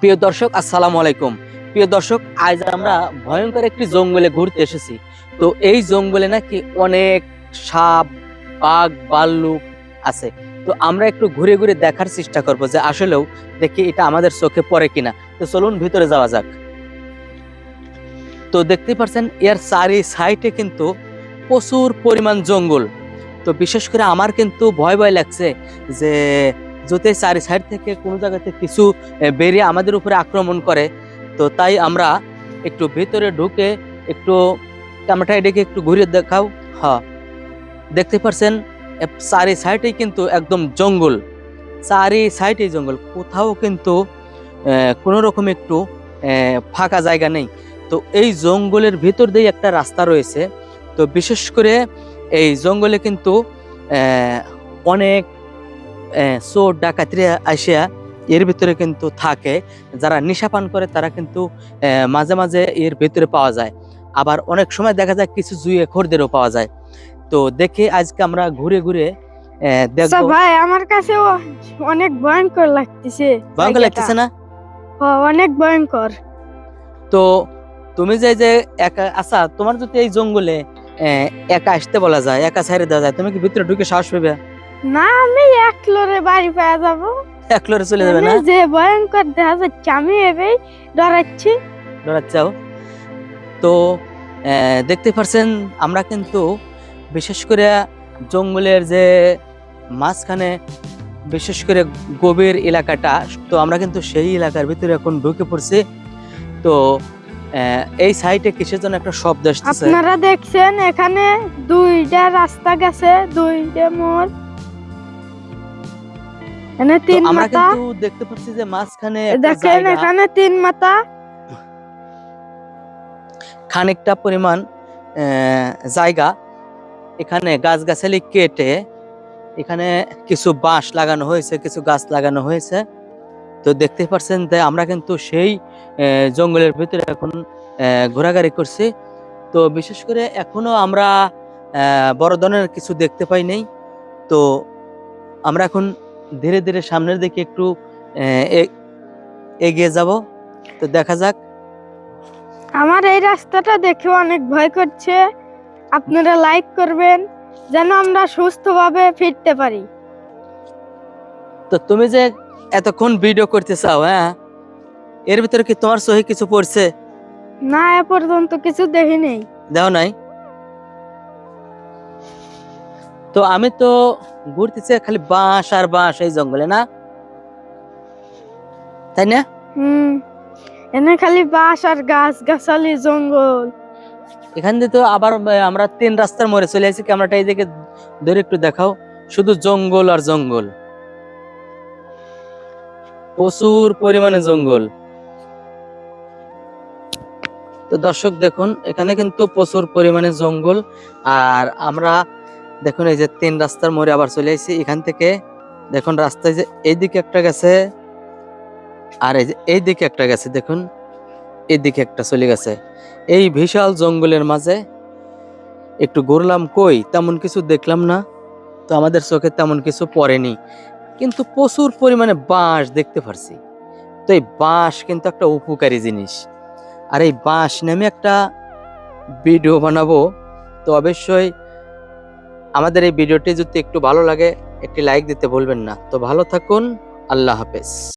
প্রিয় দর্শক, আসসালামু আলাইকুম। প্রিয় দর্শক, আজ আমরা ভয়ঙ্কর একটি জঙ্গলে ঘুরতে এসেছি। তো এই জঙ্গলে নাকি অনেক সাপ, বাঘ ভাল্লুক আছে। তো আমরা একটু ঘুরে ঘুরে দেখার চেষ্টা করব যে আসলেও দেখি এটা আমাদের চোখে পড়ে কিনা। তো চলুন, ভিতরে যাওয়া যাক। তো দেখতে পাচ্ছেন এর চারি সাইডে কিন্তু প্রচুর পরিমাণ জঙ্গল। তো বিশেষ করে আমার কিন্তু ভয় ভয় লাগছে যে যদি চারি সাইড থেকে কোনো জায়গাতে কিছু বেরিয়ে আমাদের উপরে আক্রমণ করে। তো তাই আমরা একটু ভিতরে ঢুকে একটু ক্যামেরাটা এদিকে একটু ঘুরে দেখাও। হ্যাঁ দেখতে পাচ্ছেন এ, চারি সাইডে কিন্তু একদম জঙ্গল। চারি সাইডে জঙ্গল। কোথাও কিন্তু কোনো রকম একটু ফাঁকা জায়গা নেই। তো এই জঙ্গলের ভিতর দিয়ে একটা রাস্তা রয়েছে। তো বিশেষ করে এই জঙ্গলে কিন্তু অনেক চোর ডাকাতিরা আসিয়া এর ভিতরে কিন্তু থাকে। যারা নেশা পান করে তারা কিন্তু মাঝে মাঝে এর ভিতরে পাওয়া যায়। আবার অনেক সময় দেখা যায় কিছু জুয়ে খোরদেরও পাওয়া যায়। তো দেখে আজকে আমরা ঘুরে ঘুরে আচ্ছা ভাই আমার কাছে অনেক ভয়ঙ্কর লাগতেছে ভয়ঙ্কর লাগতেছে না? অনেক ভয়ঙ্কর। তো তুমি যে যে একা আচ্ছা তোমার যদি এই জঙ্গলে একা আসতে বলা যায় একা ছাইরে দেওয়া যায় তুমি কি ভিতরে ঢুকে সাহস পাবে? না আমি এক লোরে বাড়ি পেয়ে যাব। একলরে চলে যাবে না? যে ভয়ঙ্কর দেখা যাচ্ছে আমি এবেই ডরাচ্ছি। ডরাচ্ছাও তো দেখতে পাচ্ছেন আমরা কিন্তু বিশেষ করে জঙ্গলের যে মাঝখানে বিশেষ করে গভীর এলাকাটা তো আমরা কিন্তু সেই এলাকার ভিতরে এখন ঢুকে পড়ছি। তো এই সাইডে কিসের জন্য একটা শব্দ আপনারা দেখছেন এখানে দুইটা রাস্তা গেছে দুইটা মোড়। এখানে তিন আমরা কিন্তু দেখতে পাচ্ছি যে মাঝখানে দেখেন এখানে তিন মাথা। খানিকটা পরিমাণ জায়গা। এখানে গাছগাছালি কেটে এখানে কিছু বাঁশ লাগানো হয়েছে কিছু গাছ লাগানো হয়েছে। তো দেখতে পাচ্ছেন যে আমরা কিন্তু সেই জঙ্গলের ভিতরে এখন আহ, ঘোরাঘুরি করছি। তো বিশেষ করে এখনও আমরা আহ, বড় ধরনের কিছু দেখতে পাই নাই। তো আমরা এখন ধীরে ধীরে সামনের দিকে একটু এগিয়ে যাব। তো দেখা যাক। আমার এই রাস্তাটা দেখে অনেক ভয় করছে। আপনারা লাইক করবেন যেন আমরা সুস্থভাবে ফিরতে পারি। তো তুমি যে এতক্ষণ ভিডিও করতে চাও হ্যাঁ? এর ভিতরে কি তোমার সহি কিছু পড়ছে? না এ পর্যন্ত কিছু দেখি নেই। দেও নাই? তো আমি তো ঘুরতেছি খালি বাঁশ আর বাঁশ এই জঙ্গলে না? তাই না? হুম। এনে খালি বাঁশ আর গাছ গাছালি জঙ্গল। এখান দিয়ে তো আবার আমরা তিন রাস্তার মোড়ে চলে আসি ক্যামেরাটা এইদিকে ধরে একটু দেখাও। শুধু জঙ্গল আর জঙ্গল। প্রচুর পরিমাণে জঙ্গল। তো দর্শক দেখুন এখানে কিন্তু প্রচুর পরিমাণে জঙ্গল। আর আমরা দেখুন, এই যে তিন রাস্তার মোড়ে আবার চলে আসি এখান থেকে দেখুন, রাস্তায় যে এইদিকে একটা গেছে আর এই যে এইদিকে একটা গেছে, দেখুন, এইদিকে একটা চলে গেছে। এই বিশাল জঙ্গলের মাঝে একটু ঘুরলাম, কই তেমন কিছু দেখলাম না, তো আমাদের চোখে তেমন কিছু পড়েনি। কিন্তু প্রচুর পরিমাণে বাঁশ দেখতে পারছি। তো এই বাঁশ কিন্তু একটা উপকারী জিনিস। আর এই বাঁশ নামে একটা ভিডিও বানাবো, তো অবশ্যই আমাদের এই ভিডিওটি যদি একটু ভালো লাগে, একটি লাইক দিতে ভুলবেন না। তো ভালো থাকুন, আল্লাহ হাফেজ।